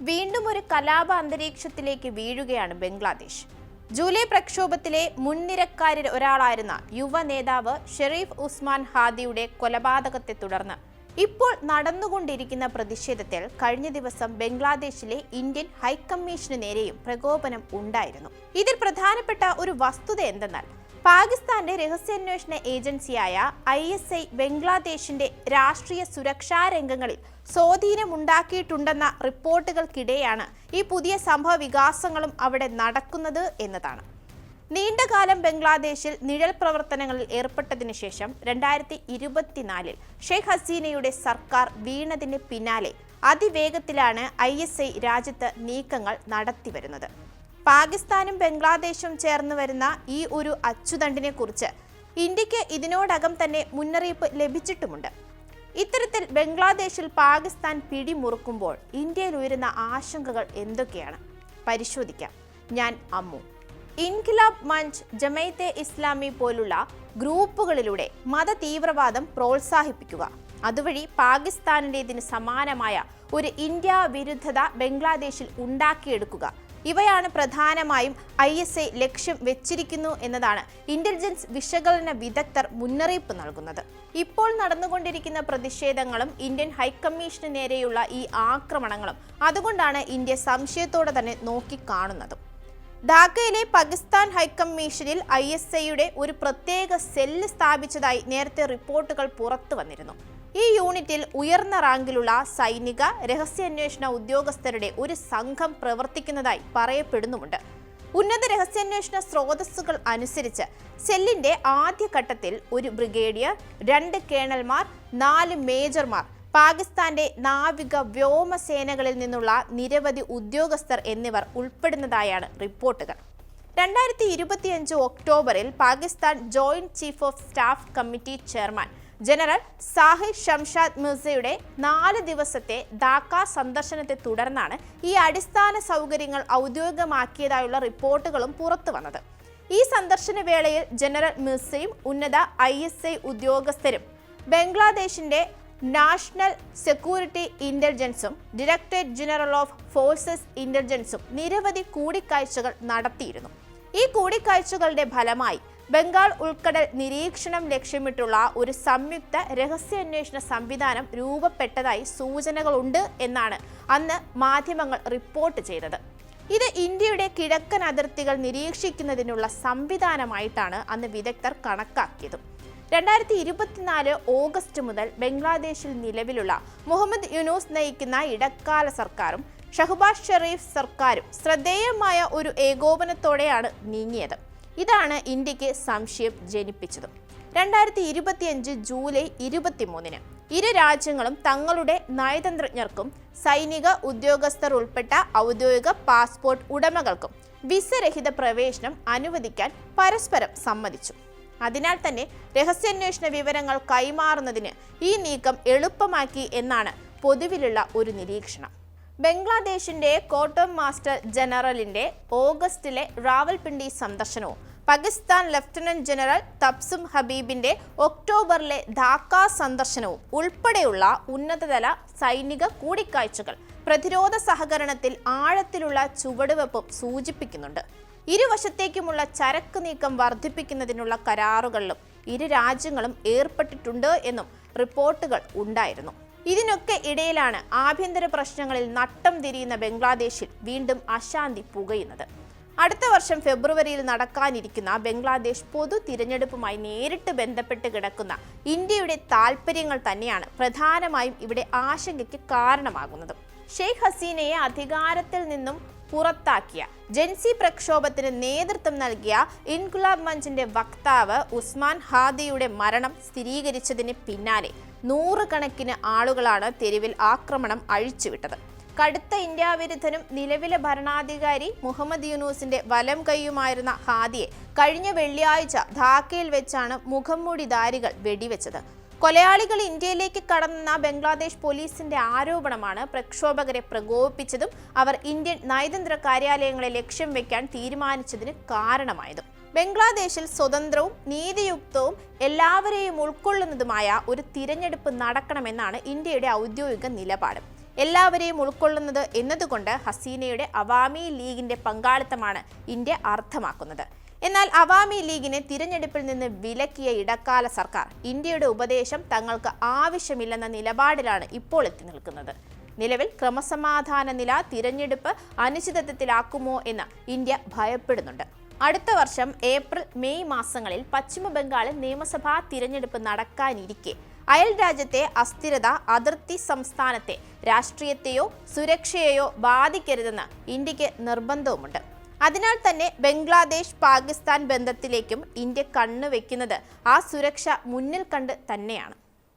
വീണ്ടും ഒരു കലാപ അന്തരീക്ഷത്തിലേക്ക് വീഴുകയാണ് ബംഗ്ലാദേശ്. ജൂലൈ പ്രക്ഷോഭത്തിലെ മുൻനിരക്കാരിൽ ഒരാളായിരുന്ന യുവ നേതാവ് ഷെറീഫ് ഉസ്മാൻ ഹാദിയുടെ കൊലപാതകത്തെ തുടർന്ന് ഇപ്പോൾ നടന്നുകൊണ്ടിരിക്കുന്ന പ്രതിഷേധത്തിൽ കഴിഞ്ഞ ദിവസം ബംഗ്ലാദേശിലെ ഇന്ത്യൻ ഹൈക്കമ്മീഷന് നേരെയും പ്രകോപനം ഉണ്ടായിരുന്നു. ഇതിൽ പ്രധാനപ്പെട്ട ഒരു വസ്തുത എന്തെന്നാൽ പാകിസ്ഥാന്റെ രഹസ്യാന്വേഷണ ഏജൻസിയായ ഐ എസ് ഐ ബംഗ്ലാദേശിന്റെ രാഷ്ട്രീയ സുരക്ഷാ രംഗങ്ങളിൽ സ്വാധീനമുണ്ടാക്കിയിട്ടുണ്ടെന്ന റിപ്പോർട്ടുകൾക്കിടെയാണ് ഈ പുതിയ സംഭവ വികാസങ്ങളും അവിടെ നടക്കുന്നത് എന്നതാണ്. നീണ്ടകാലം ബംഗ്ലാദേശിൽ നിഴൽ പ്രവർത്തനങ്ങളിൽ ഏർപ്പെട്ടതിനു ശേഷം രണ്ടായിരത്തി ഇരുപത്തിനാലിൽ ഷെയ്ഖ് ഹസീനയുടെ സർക്കാർ വീണതിന് പിന്നാലെ അതിവേഗത്തിലാണ് ഐ രാജ്യത്ത് നീക്കങ്ങൾ നടത്തിവരുന്നത്. പാകിസ്ഥാനും ബംഗ്ലാദേശും ചേർന്ന് വരുന്ന ഈ ഒരു അച്ചുതണ്ടിനെ കുറിച്ച് ഇന്ത്യയ്ക്ക് ഇതിനോടകം തന്നെ മുന്നറിയിപ്പ് ലഭിച്ചിട്ടുമുണ്ട്. ഇത്തരത്തിൽ ബംഗ്ലാദേശിൽ പാകിസ്ഥാൻ പിടിമുറുക്കുമ്പോൾ ഇന്ത്യയിൽ ഉയരുന്ന ആശങ്കകൾ എന്തൊക്കെയാണ്? പരിശോധിക്കാം. ഞാൻ അമ്മു. ഇൻഖിലാബ് മഞ്ച് ജമൈത്തെ ഇസ്ലാമി പോലുള്ള ഗ്രൂപ്പുകളിലൂടെ മത തീവ്രവാദം പ്രോത്സാഹിപ്പിക്കുക. അതുവഴി പാകിസ്ഥാനിലേതിന് സമാനമായ ഒരു ഇന്ത്യ വിരുദ്ധത ബംഗ്ലാദേശിൽ ഉണ്ടാക്കിയെടുക്കുക. ഇവയാണ് പ്രധാനമായും ഐ എസ് ഐ ലക്ഷ്യം വെച്ചിരിക്കുന്നു എന്നതാണ് ഇന്റലിജൻസ് വിശകലന വിദഗ്ധർ മുന്നറിയിപ്പ് നൽകുന്നത്. ഇപ്പോൾ നടന്നുകൊണ്ടിരിക്കുന്ന പ്രതിഷേധങ്ങളും ഇന്ത്യൻ ഹൈക്കമ്മീഷന് നേരെയുള്ള ഈ ആക്രമണങ്ങളും അതുകൊണ്ടാണ് ഇന്ത്യ സംശയത്തോടെ തന്നെ നോക്കിക്കാണുന്നതും. ധാക്കയിലെ പാകിസ്ഥാൻ ഹൈക്കമ്മീഷനിൽ ഐ എസ് ഐയുടെ ഒരു പ്രത്യേക സെല്ല് സ്ഥാപിച്ചതായി നേരത്തെ റിപ്പോർട്ടുകൾ പുറത്തു വന്നിരുന്നു ഈ യൂണിറ്റിൽ ഉയർന്ന റാങ്കിലുള്ള സൈനിക രഹസ്യാന്വേഷണ ഉദ്യോഗസ്ഥരുടെ ഒരു സംഘം പ്രവർത്തിക്കുന്നതായി പറയപ്പെടുന്നുമുണ്ട്. ഉന്നത രഹസ്യാന്വേഷണ സ്രോതസ്സുകൾ അനുസരിച്ച് സെല്ലിന്റെ ആദ്യഘട്ടത്തിൽ ഒരു ബ്രിഗേഡിയർ രണ്ട് കേണൽമാർ നാല് മേജർമാർ പാകിസ്ഥാന്റെ നാവിക വ്യോമസേനകളിൽ നിന്നുള്ള നിരവധി ഉദ്യോഗസ്ഥർ എന്നിവർ ഉൾപ്പെടുന്നതായാണ് റിപ്പോർട്ടുകൾ. രണ്ടായിരത്തി ഇരുപത്തിയഞ്ച് ഒക്ടോബറിൽ Pakistan joint chief of staff committee chairman general Sahir Shamshad മിർസയുടെ നാല് ദിവസത്തെ ധാക്ക സന്ദർശനത്തെ തുടർന്നാണ് ഈ അടിസ്ഥാന സൗകര്യങ്ങൾ ഔദ്യോഗികമാക്കിയതായുള്ള റിപ്പോർട്ടുകളും പുറത്തു വന്നത്. ഈ സന്ദർശന വേളയിൽ ജനറൽ മിർസയും ഉന്നത ഐ എസ് ഐ ഉദ്യോഗസ്ഥരും ബംഗ്ലാദേശിന്റെ നാഷണൽ സെക്യൂരിറ്റി ഇന്റലിജൻസും ഡയറക്ടറേറ്റ് ജനറൽ ഓഫ് ഫോഴ്സസ് ഇന്റലിജൻസും നിരവധി കൂടിക്കാഴ്ചകൾ നടത്തിയിരുന്നു. ഈ കൂടിക്കാഴ്ചകളുടെ ഫലമായി ബംഗാൾ ഉൾക്കടൽ നിരീക്ഷണം ലക്ഷ്യമിട്ടുള്ള ഒരു സംയുക്ത രഹസ്യാന്വേഷണ സംവിധാനം രൂപപ്പെട്ടതായി സൂചനകളുണ്ട് എന്നാണ് അന്ന് മാധ്യമങ്ങൾ റിപ്പോർട്ട് ചെയ്തത്. ഇത് ഇന്ത്യയുടെ കിഴക്കൻ അതിർത്തികൾ നിരീക്ഷിക്കുന്നതിനുള്ള സംവിധാനമായിട്ടാണ് അന്ന് വിദഗ്ധർ കണക്കാക്കിയത്. രണ്ടായിരത്തി ഇരുപത്തിനാല് ഓഗസ്റ്റ് മുതൽ ബംഗ്ലാദേശിൽ നിലവിലുള്ള മുഹമ്മദ് യുനൂസ് നയിക്കുന്ന ഇടക്കാല സർക്കാരും ഷഹബാസ് ഷെറീഫ് സർക്കാരും ശ്രദ്ധേയമായ ഒരു ഏകോപനത്തോടെയാണ് നീങ്ങിയത്. ഇതാണ് ഇന്ത്യയ്ക്ക് സംശയം ജനിപ്പിച്ചത്. രണ്ടായിരത്തി ഇരുപത്തിയഞ്ച് ജൂലൈ ഇരുപത്തിമൂന്നിന് ഇരു രാജ്യങ്ങളും തങ്ങളുടെ നയതന്ത്രജ്ഞർക്കും സൈനിക ഉദ്യോഗസ്ഥർ ഉൾപ്പെട്ട ഔദ്യോഗിക പാസ്പോർട്ട് ഉടമകൾക്കും വിസരഹിത പ്രവേശനം അനുവദിക്കാൻ പരസ്പരം സമ്മതിച്ചു. അതിനാൽ തന്നെ രഹസ്യാന്വേഷണ വിവരങ്ങൾ കൈമാറുന്നതിന് ഈ നീക്കം എളുപ്പമാക്കി എന്നാണ് പൊതുവിലുള്ള ഒരു നിരീക്ഷണം. ബംഗ്ലാദേശിന്റെ കോട്ടം മാസ്റ്റർ ജനറലിന്റെ ഓഗസ്റ്റിലെ റാവൽപിണ്ടി സന്ദർശനവും പാകിസ്ഥാൻ ലഫ്റ്റനന്റ് ജനറൽ തബ്സും ഹബീബിന്റെ ഒക്ടോബറിലെ ധാക്ക സന്ദർശനവും ഉൾപ്പെടെയുള്ള ഉന്നതതല സൈനിക കൂടിക്കാഴ്ചകൾ പ്രതിരോധ സഹകരണത്തിൽ ആഴത്തിലുള്ള ചുവടുവെപ്പും സൂചിപ്പിക്കുന്നുണ്ട്. ഇരുവശത്തേക്കുമുള്ള ചരക്ക് നീക്കം വർദ്ധിപ്പിക്കുന്നതിനുള്ള കരാറുകളിലും ഇരു രാജ്യങ്ങളും ഏർപ്പെട്ടിട്ടുണ്ട് എന്നും റിപ്പോർട്ടുകൾ ഉണ്ടായിരുന്നു. ഇതിനൊക്കെ ഇടയിലാണ് ആഭ്യന്തര പ്രശ്നങ്ങളിൽ നട്ടം തിരിയുന്ന ബംഗ്ലാദേശിൽ വീണ്ടും അശാന്തി പുകയുന്നത്. അടുത്ത വർഷം ഫെബ്രുവരിയിൽ നടക്കാനിരിക്കുന്ന ബംഗ്ലാദേശ് പൊതു തിരഞ്ഞെടുപ്പുമായി നേരിട്ട് ബന്ധപ്പെട്ട് കിടക്കുന്ന ഇന്ത്യയുടെ താൽപ്പര്യങ്ങൾ തന്നെയാണ് പ്രധാനമായും ഇവിടെ ആശങ്കയ്ക്ക് കാരണമാകുന്നത്. ഷെയ്ഖ് ഹസീനയെ അധികാരത്തിൽ നിന്നും പുറത്താക്കിയ ജൻസി പ്രക്ഷോഭത്തിന് നേതൃത്വം നൽകിയ ഇൻകുലാബ് മഞ്ചിന്റെ വക്താവ് ഉസ്മാൻ ഹാദിയുടെ മരണം സ്ഥിരീകരിച്ചതിന് പിന്നാലെ നൂറുകണക്കിന് ആളുകളാണ് തെരുവിൽ ആക്രമണം അഴിച്ചുവിട്ടത്. കടുത്ത ഇന്ത്യാവിരുദ്ധനും നിലവിലെ ഭരണാധികാരി മുഹമ്മദ് യൂനൂസിന്റെ വലം കൈയുമായിരുന്ന ഹാദിയെ കഴിഞ്ഞ വെള്ളിയാഴ്ച ധാക്കയിൽ വെച്ചാണ് മുഖംമൂടിധാരികൾ വെടിവെച്ചത്. കൊലയാളികൾ ഇന്ത്യയിലേക്ക് കടന്ന ബംഗ്ലാദേശ് പോലീസിന്റെ ആരോപണമാണ് പ്രക്ഷോഭകരെ പ്രകോപിപ്പിച്ചതും അവർ ഇന്ത്യൻ നയതന്ത്ര കാര്യാലയങ്ങളെ ലക്ഷ്യം വെക്കാൻ തീരുമാനിച്ചതിന് കാരണമായതും. ബംഗ്ലാദേശിൽ സ്വതന്ത്രവും നീതിയുക്തവും എല്ലാവരെയും ഉൾക്കൊള്ളുന്നതുമായ ഒരു തിരഞ്ഞെടുപ്പ് നടക്കണമെന്നാണ് ഇന്ത്യയുടെ ഔദ്യോഗിക നിലപാട്. എല്ലാവരെയും ഉൾക്കൊള്ളുന്നത് എന്നതുകൊണ്ട് ഹസീനയുടെ അവാമി ലീഗിന്റെ പങ്കാളിത്തമാണ് ഇന്ത്യ അർത്ഥമാക്കുന്നത്. എന്നാൽ അവാമി ലീഗിനെ തിരഞ്ഞെടുപ്പിൽ നിന്ന് വിലക്കിയ ഇടക്കാല സർക്കാർ ഇന്ത്യയുടെ ഉപദേശം തങ്ങൾക്ക് ആവശ്യമില്ലെന്ന നിലപാടിലാണ് ഇപ്പോൾ എത്തി നിൽക്കുന്നത്. നിലവിൽ ക്രമസമാധാന നില തിരഞ്ഞെടുപ്പ് അനിശ്ചിതത്വത്തിലാക്കുമോ എന്ന് ഇന്ത്യ ഭയപ്പെടുന്നുണ്ട്. അടുത്ത വർഷം ഏപ്രിൽ മെയ് മാസങ്ങളിൽ പശ്ചിമ ബംഗാളിൽ നിയമസഭാ തിരഞ്ഞെടുപ്പ് നടക്കാനിരിക്കെ. അയൽ രാജ്യത്തെ അസ്ഥിരത അതിർത്തി സംസ്ഥാനത്തെ രാഷ്ട്രീയത്തെയോ സുരക്ഷയെയോ ബാധിക്കരുതെന്ന് ഇന്ത്യയ്ക്ക് നിർബന്ധവുമുണ്ട്. അതിനാൽ തന്നെ ബംഗ്ലാദേശ് പാകിസ്ഥാൻ ബന്ധത്തിലേക്കും ഇന്ത്യ കണ്ണുവെക്കുന്നത് ആ സുരക്ഷ മുന്നിൽ കണ്ട് തന്നെയാണ്.